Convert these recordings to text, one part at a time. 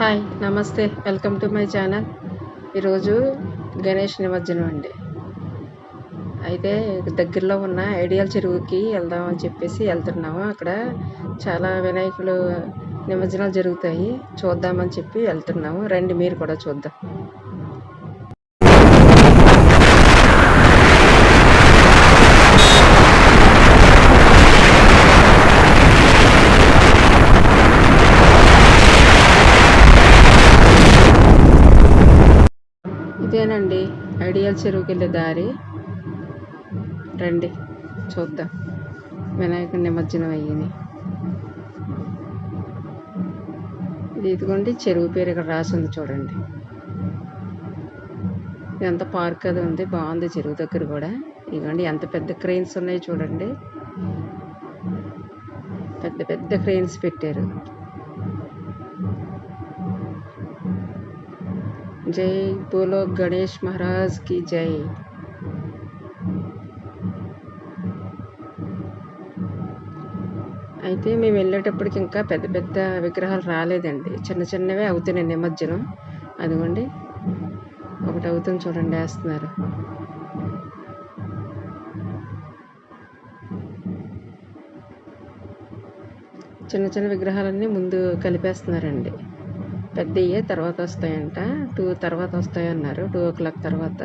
Hi నమస్తే welcome to my channel. ఈరోజు గణేష్ నిమజ్జనం అండి. అయితే దగ్గరలో ఉన్న ఐడియల్ చెరువుకి వెళ్దామని చెప్పేసి వెళ్తున్నాము. అక్కడ చాలా వినాయకులు నిమజ్జనాలు జరుగుతాయి. చూద్దామని చెప్పి వెళ్తున్నాము. రండి మీరు కూడా చూద్దాం. ఇదేనండి ఐడియల్ చెరువుకి వెళ్ళే దారి. రండి చూద్దాం. వినాయకుడి నిమజ్జనం అయ్యింది. ఇది ఇదిగోండి చెరువు పేరు ఇక్కడ రాసి ఉంది చూడండి. ఎంత పార్క్ అది ఉంది బాగుంది చెరువు దగ్గర కూడా. ఇదిగోండి ఎంత పెద్ద క్రెయిన్స్ ఉన్నాయి చూడండి. పెద్ద పెద్ద క్రెయిన్స్ పెట్టారు. జై బోలో గణేష్ మహారాజ్కి జై అయితే మేము వెళ్ళేటప్పటికి ఇంకా పెద్ద పెద్ద విగ్రహాలు రాలేదండి. చిన్న చిన్నవే అవుతున్నాయి నిమజ్జనం. అదిగోండి. ఒకటి అవుతుంది చూడండి వేస్తున్నారు. చిన్న చిన్న విగ్రహాలన్నీ ముందు కలిపేస్తున్నారండి. పెద్దయ్యే తర్వాత వస్తాయంట. టూ తర్వాత వస్తాయన్నారు. టూ ఓ క్లాక్ తర్వాత.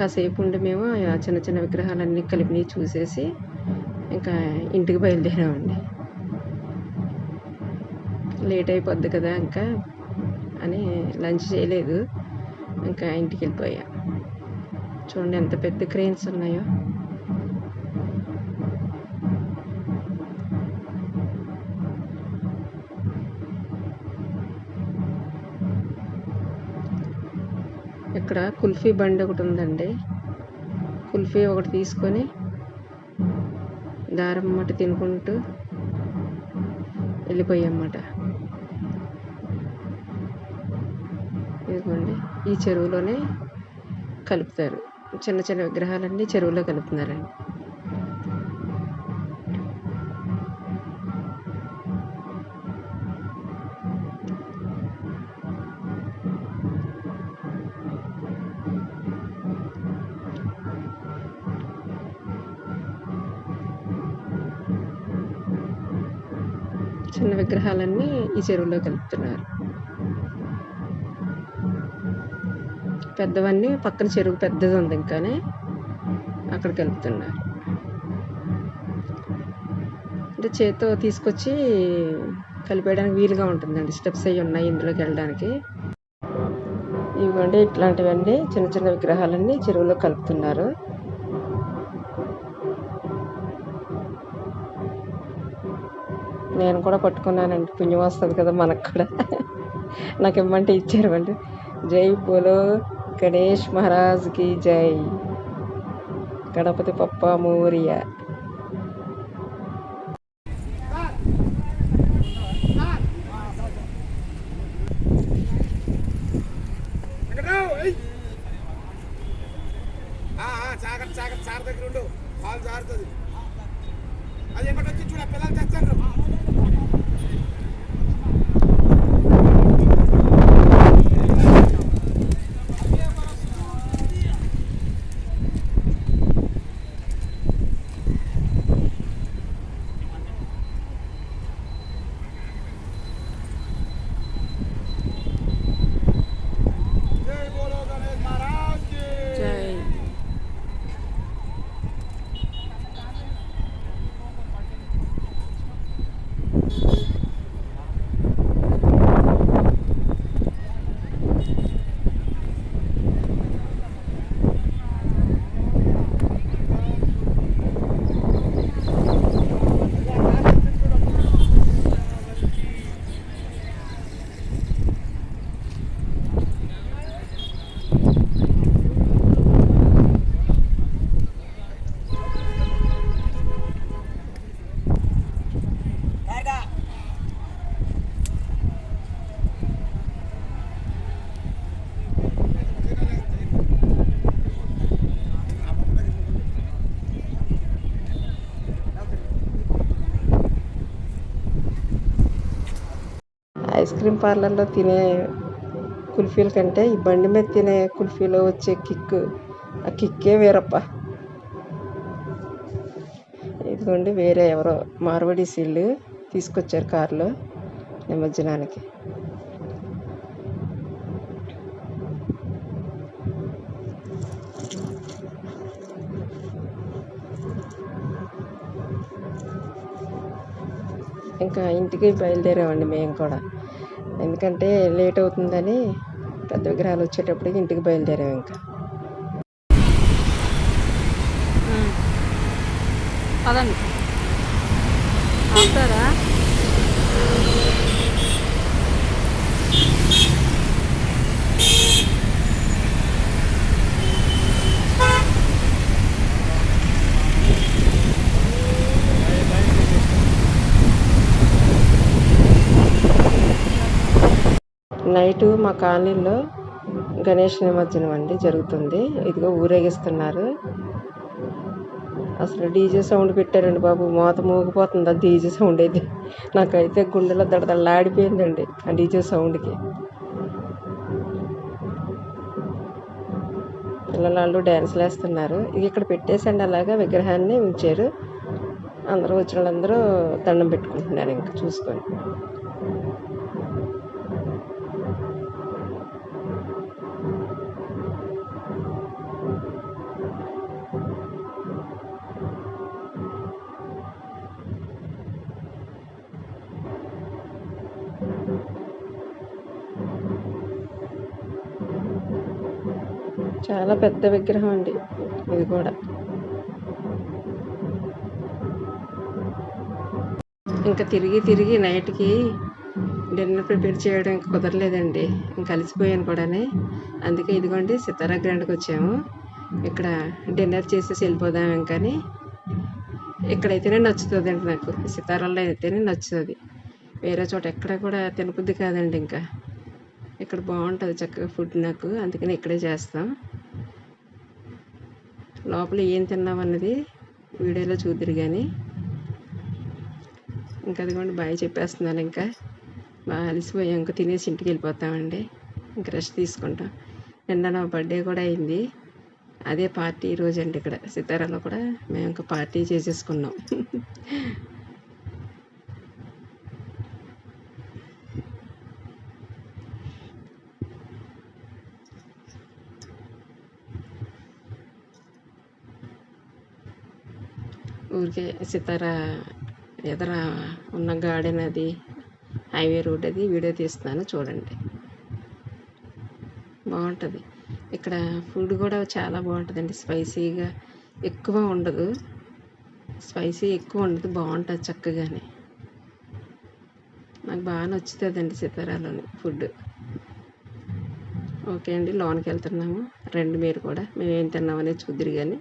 కాసేపు ఉండి మేము చిన్న చిన్న విగ్రహాలన్నీ కలిపినవి చూసేసి ఇంకా ఇంటికి బయలుదేరామండి. లేట్ అయిపోద్ది కదా ఇంకా అని లంచ్ చేయలేదు. ఇంకా ఇంటికి వెళ్ళిపోయా. చూడండి ఎంత పెద్ద క్రెయిన్స్ ఉన్నాయో. ఇక్కడ కుల్ఫీ బండి ఒకటి ఉందండి. కుల్ఫీ ఒకటి తీసుకొని దారం అన్నమాట తినుకుంటూ వెళ్ళిపోయామన్నమాట. ఇదిగోండి ఈ చెరువులోనే కలుపుతారు. చిన్న చిన్న విగ్రహాలన్నీ చెరువులో కలుపుతున్నారండి. చిన్న విగ్రహాలన్నీ ఈ చెరువులో కలుపుతున్నారు. పెద్దవన్నీ పక్కన చెరువు పెద్దది ఉంది ఇంకానే అక్కడ కలుపుతున్నారు. అంటే చేత్తో తీసుకొచ్చి కలిపేయడానికి వీలుగా ఉంటుందండి. స్టెప్స్ అవి ఉన్నాయి ఇందులోకి వెళ్ళడానికి. ఇవ్వండి ఇట్లాంటివన్నీ చిన్న చిన్న విగ్రహాలన్నీ చెరువులో కలుపుతున్నారు. నేను కూడా పట్టుకున్నానండి. పుణ్యం వస్తుంది కదా మనకు కూడా. నాకు ఇమ్మంటే ఇచ్చారు వాళ్ళు. జై బోలో గణేష్ మహారాజ్కి జై. గణపతి పప్ప మోరియ. ఐస్ క్రీమ్ పార్లర్లో తినే కుల్ఫీల కంటే ఈ బండి మీద తినే కుల్ఫీలో వచ్చే కిక్ ఆ కిక్కే వేరప్ప. ఇదిగోండి వేరే ఎవరో మార్వడి సీళ్ళు తీసుకొచ్చారు కారులో నిమజ్జనానికి. ఇంకా ఇంటికి బయలుదేరామండి మేము కూడా. ఎందుకంటే లేట్ అవుతుందని పెద్ద విగ్రహాలు వచ్చేటప్పటికి ఇంటికి బయలుదేరాం ఇంకా. పదండి ఆపుతారా నైటు మా కాలనీలో గణేష్ నిమజ్జనం అండి జరుగుతుంది. ఇదిగో ఊరేగిస్తున్నారు. అసలు డీజే సౌండ్ పెట్టారండి బాబు. మోత మోగిపోతుంది. ఆ డీజే సౌండ్ అయితే నాకైతే గుండెలో దడదడలాడిపోయిందండి ఆ డీజే సౌండ్కి. పిల్లలు డ్యాన్స్లు వేస్తున్నారు. ఇది ఇక్కడ పెట్టేసండి అలాగా విగ్రహాన్ని ఉంచారు. అందరూ వచ్చిన వాళ్ళందరూ దండం పెట్టుకుంటున్నారు ఇంకా చూసుకొని. చాలా పెద్ద విగ్రహం అండి ఇది కూడా. ఇంకా తిరిగి తిరిగి నైట్కి డిన్నర్ ప్రిపేర్ చేయడం ఇంకా కుదరలేదండి. ఇంకా కలిసిపోయాను కూడానే. అందుకే ఇదిగోండి సితారా గ్రాండ్కి వచ్చాము. ఇక్కడ డిన్నర్ చేసేసి వెళ్ళిపోదాం ఇంకని. ఇక్కడైతేనే నచ్చుతుంది అండి నాకు సితారాల్లో అయితేనే నచ్చుతుంది. వేరే చోట ఎక్కడ కూడా తినబుద్ధి కాదండి ఇంకా. ఇక్కడ బాగుంటుంది చక్కగా ఫుడ్ నాకు. అందుకని ఇక్కడే చేస్తాం. లోపల ఏం తిన్నాం అన్నది వీడియోలో చూద్దరు కానీ ఇంకా అదిగోండి బాయ్ చెప్పేస్తున్నాను ఇంకా. బాగా అలసిపోయాం ఇంకా తినేసి ఇంటికి వెళ్ళిపోతామండి. ఇంక రెస్ట్ తీసుకుంటాం. నిన్న నా బర్త్డే కూడా అయింది. అదే పార్టీ ఈరోజు అండి ఇక్కడ. సితారాలో కూడా మేము ఇంకా పార్టీ చేసేసుకున్నాం. ఊరికే సితారా ఎదర ఉన్న గార్డెన్ అది హైవే రోడ్ అది వీడియో తీస్తున్నాను చూడండి. బాగుంటుంది. ఇక్కడ ఫుడ్ కూడా చాలా బాగుంటుందండి. స్పైసీగా ఎక్కువ ఉండదు. స్పైసీ ఎక్కువ ఉండదు. బాగుంటుంది చక్కగానే. నాకు బాగా నచ్చుతుందండి సితారాలోని ఫుడ్. ఓకే అండి లోనికి వెళ్తున్నాము. రండి మీరు కూడా. మేము ఏం తిన్నామనేది చూద్దరు కానీ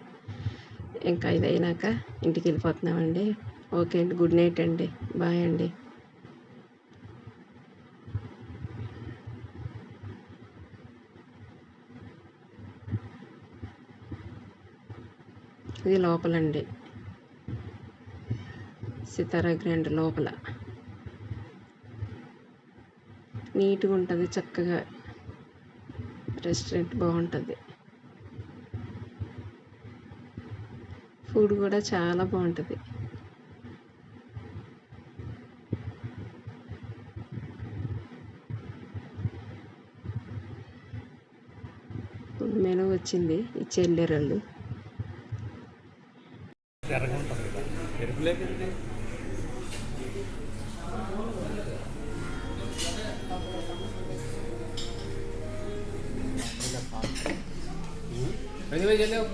ఇంకా ఇది అయినాక ఇంటికి వెళ్ళిపోతున్నామండి ఓకే అండి గుడ్ నైట్ అండి. బాయ్ అండి. ఇది లోపలండి. సితారా గ్రాండ్ లోపల. నీట్గా ఉంటుంది చక్కగా. రెస్టారెంట్ బాగుంటుంది. ఫుడ్ కూడా చాలా బాగుంటుంది. ఫుడ్ మెనూ వచ్చింది ఈ చెల్లెరళ్ళు వాళ్ళు ఎనిమిది వెళ్ళావు